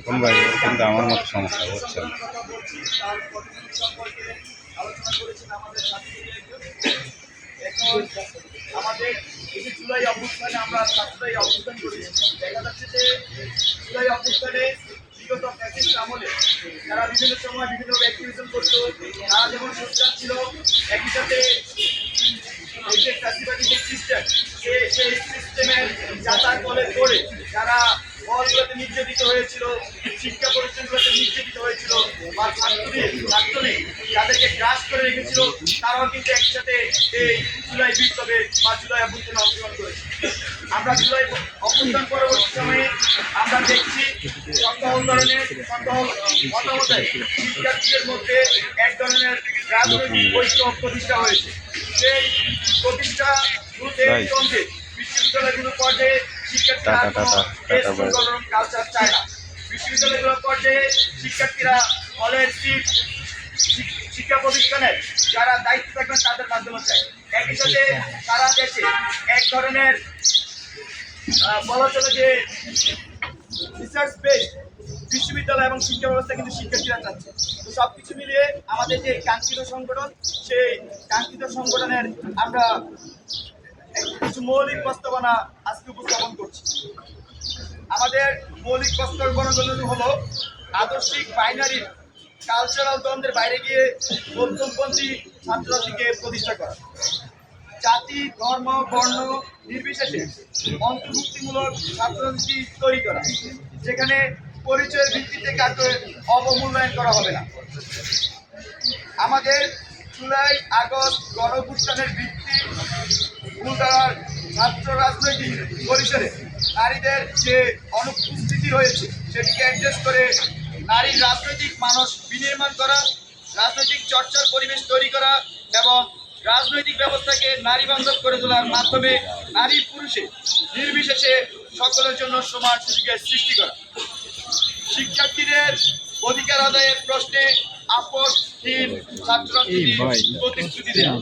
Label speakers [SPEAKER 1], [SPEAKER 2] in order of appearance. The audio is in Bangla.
[SPEAKER 1] এখন ভাই কিন্তু আমার মতো সমস্যা
[SPEAKER 2] তার আলোচনা করেছেন আমাদের এই যে জুলাই অভ্যুত্থানে আমরা ছাত্ররাই অভ্যুত্থান করেছি দেখা যাচ্ছে যে জুলাই অভ্যুত্থানে বিগত ফ্যাসিস্ট আমলে তারা বিভিন্ন সময় বিভিন্ন অ্যাক্টিভিজম করতো তারা যেমন সোচ্চার ছিল একই সাথে এই যে ফ্যাসিবাদী যে সিস্টেম সে সেই সিস্টেমের যাতায়াত করে যারা বলগুলোতে নির্যাতিত হয়েছিল শিক্ষা প্রতিষ্ঠানগুলোতে নির্যাতিত হয়েছিল বা ছাত্রদের ছাত্রলীগ যাদেরকে গ্রাস করে রেখেছিল তারাও কিন্তু একসাথে এই জুলাই বিপ্লবে বা জুলাই অভ্যুত্থানে অংশগ্রহণ করেছে। আমরা জুলাই অভ্যুত্থান পরবর্তী সময়ে আমরা দেখছি সকল ধরনের সকল মতামতে শিক্ষার্থীদের মধ্যে এক ধরনের রাজনৈতিক ঐক্য প্রতিষ্ঠা হয়েছে। সেই প্রতিষ্ঠা. চলছে। বিশ্ববিদ্যালয়গুলোর পর্যায়ে
[SPEAKER 1] টাটা,
[SPEAKER 2] স্কুল কালচার চায় না। বিশ্ববিদ্যালয়গুলোর পর্যায়ে শিক্ষার্থীরা শিক- শিক্ষা প্রতিষ্ঠানের যারা দায়িত্ব থাকবেন তাদের মাধ্যমে চায়। একই সাথে সারা দেশে এক ধরনের বলা চলে যে রিসার্চ বেস বিশ্ববিদ্যালয় এবং শিক্ষা ব্যবস্থা কিন্তু শিক্ষার্থীরা চাচ্ছে। তো সব কিছু মিলিয়ে আমাদের যে কাঙ্ক্ষিত সংগঠন সেই কাঙ্ক্ষিত সংগঠনের আমরা কিছু মৌলিক প্রস্তাবনা আজকে উপস্থাপন করছি। আমাদের মৌলিক প্রস্তাবনাগুলো হলো আদর্শিক বাইনারি কালচারাল দ্বন্দ্বের বাইরে গিয়ে মধ্যমপন্থী ছাত্রছাত্রীকে প্রতিষ্ঠা করা। জাতি, ধর্ম, বর্ণ নির্বিশেষে অন্তর্ভুক্তিমূলক ছাত্রছাত্রী তৈরি করা, যেখানে পরিচয়ের ভিত্তিতে কাউকে অবমূল্যায়ন করা হবে না। আমাদের জুলাই আগস্ট গণভুত্থানের ভিত্তি মূলধারার ছাত্র রাজনৈতিক পরিসরে নারীদের যে অনুপস্থিতি রয়েছে, সেটিকে অ্যাডজাস্ট করে নারীর রাজনৈতিক মানুষ বিনির্মাণ করা, রাজনৈতিক চর্চার পরিবেশ তৈরি করা এবং রাজনৈতিক ব্যবস্থাকে নারী বান্ধব করে তোলার মাধ্যমে নারী পুরুষে নির্বিশেষে সকলের জন্য সমান সুযোগের সৃষ্টি করা। শিক্ষার্থীদের অধিকার আদায়ের প্রশ্নে আপোষহীন ছাত্রছাত্রী প্রতিশ্রুতি দেওয়া।